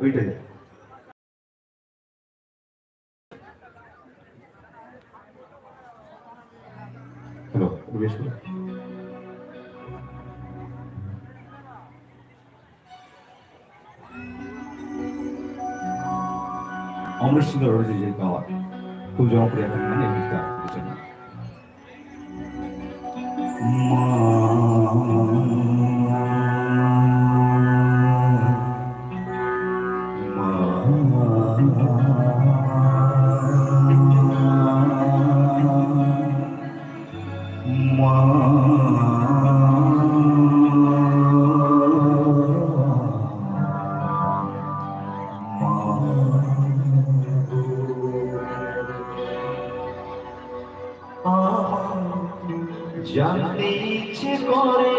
ওইটাই। হ্যালো রমেশ অমৃত সিংহ রয়েছে যে গাওয়া খুব জনপ্রিয় একটা গান মানে মা জানতে ইচ্ছে করে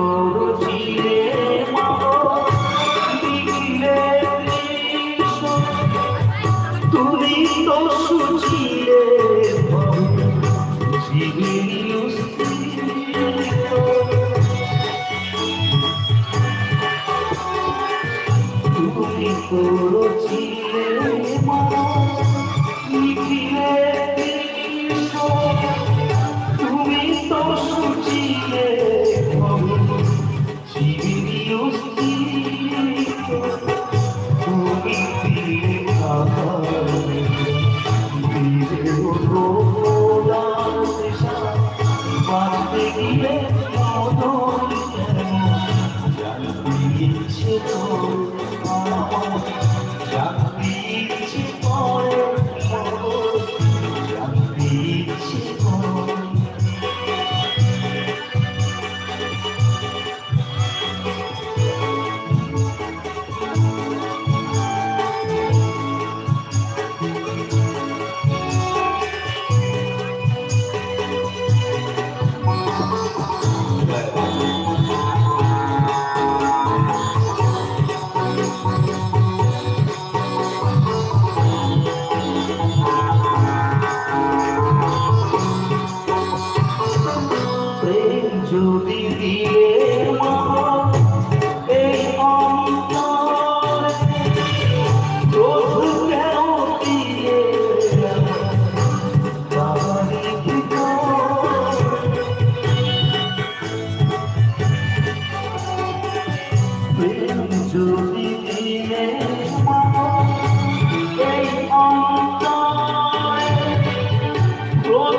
তোর চিরে তুমি তো সুচিরে তুমি তোর চিরে মা নিখিলে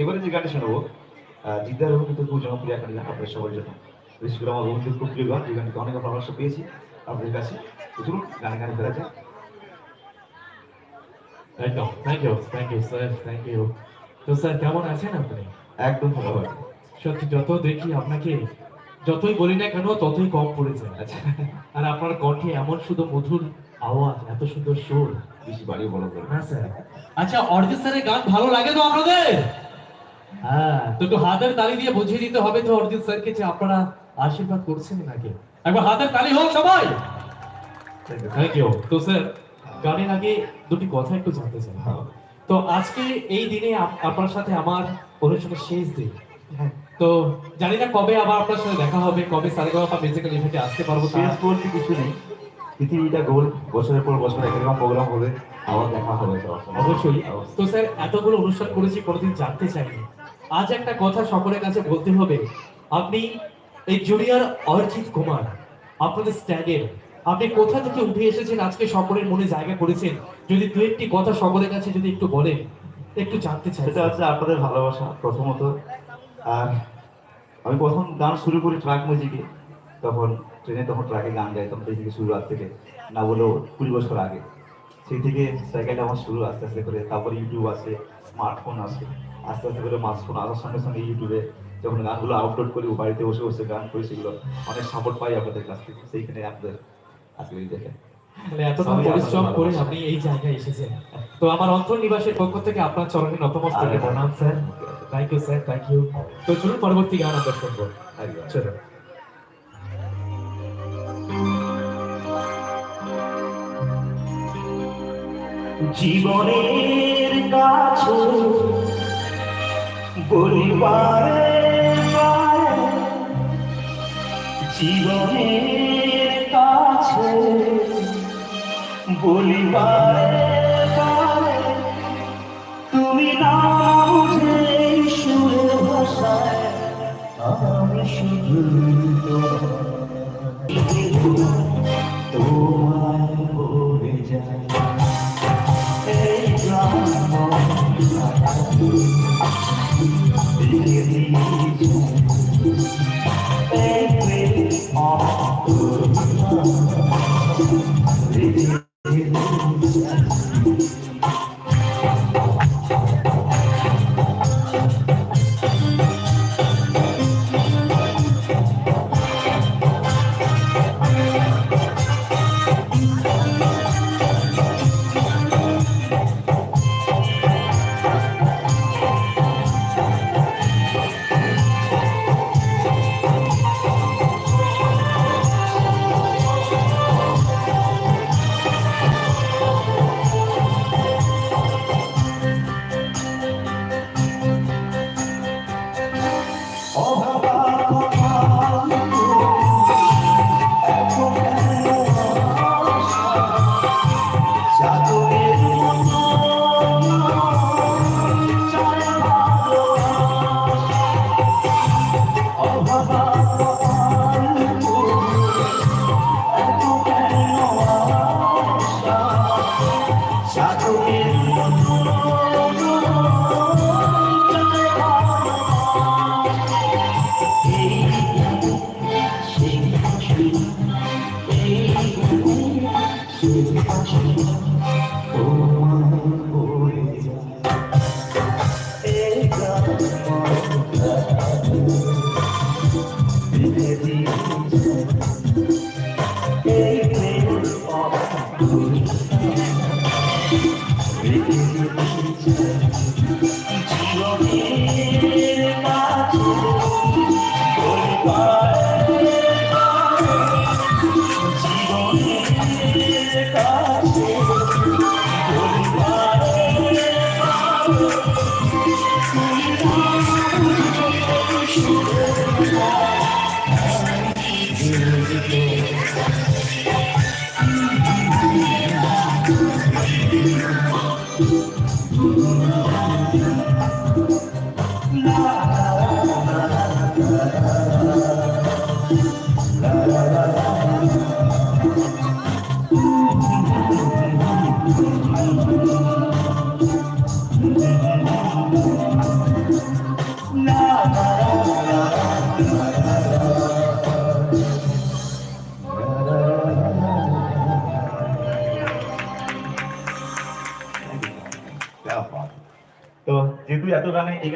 এবারে যে গানটা শোনাবো জিদ্দার হোক কিন্তু খুব জনপ্রিয় একটা গান আপনাদের সবার জন্য। বিশেষ করে আমার বন্ধুদের খুব প্রিয় গান যে অনেক পরামর্শ পেয়েছি আপনাদের কাছে। প্রচুর গান গান ফেরা যায় যত দেখি আপনাকে যতই বলি না কেন ততই কম আচ্ছা। আর আপনার কণ্ঠে এমন শুধু মধুর আওয়াজ এত সুন্দর সুর। বেশি বাড়ি বলো স্যার আচ্ছা অর্জিৎ স্যারের গান ভালো লাগে তো আপনাদের? হ্যাঁ তো একটু হাতের তালি দিয়ে বুঝিয়ে দিতে হবে তো অরিজিৎ স্যারকে যে আপনারা আশীর্বাদ করছেন নাকি? একবার হাতের তালি হোক সবাই! থ্যাংক ইউ তো স্যার গানের আগে দুটি কথা একটু জানতে চাই। হ্যাঁ। তো আজকে এই দিনে আপনার সাথে আমার অনুষ্ঠানের শেষ দিন। তো জানি না কবে আবার আপনার সাথে দেখা হবে কবে সারেগামা মিউজিক্যাল ইভেন্টে আসতে পারব শেষ বলতে কিছু নেই। পৃথিবীটা গোল বছরের পর বছর একরকম প্রোগ্রাম হবে আবার দেখা হবে অবশ্যই। অবশ্যই। তো স্যার এতগুলো অনুষ্ঠান করেছি কোনোদিন জানতে চাইনি। আজ একটা কথা সকলের কাছে বলতে হবে। আপনি এই জুনিয়র অর্জিত কুমার, আপনাদের স্ট্যাগের আপনি কোথা থেকে উঠে এসেছেন? আজকে সকলের মনে জায়গা করেছেন। যদি দু একটি কথা সকলের কাছে যদি একটু বলেন, একটু জানতে চাই। সেটা হচ্ছে আপনাদের ভালোবাসা, প্রথমত। আর আমি প্রথম গান শুরু করি ট্রাক মিউজিকে তখন ট্রেনে তখন ট্রাকে গান গাইতাম, সেই থেকে শুরু আজ থেকে। না বলেও কুড়ি বছর আগে। সেই থেকে সেকেন্ড আমার শুরু, আস্তে আস্তে করে। তারপরে ইউটিউব আসে স্মার্টফোন আসে আস্তে আস্তে করে স্মার্টফোন আসার সঙ্গে সঙ্গে ইউটিউবে যখন গানগুলো আপলোড করি বাড়িতে বসে বসে গান করি সেগুলো অনেক সাপোর্ট পাই আপনাদের কাছ থেকে। সেইখানে আপনাদের আজকে দেখেন। মানে পরিশ্রম করে আপনি এই জায়গায় এসেছেন। তো আমার অন্তর নিবাসের পক্ষ থেকে আপনার চরণে নতমস্তকে আরে, প্রণাম sir. Thank you sir thank you তো চলুন পরবর্তী গান আমরা শুনব। একদম। জীবনের কাছে বলিবারে জীবনের কাছে বলিবারে তুমি না বুঝে ভাষায় আমি শুধু তোমায় La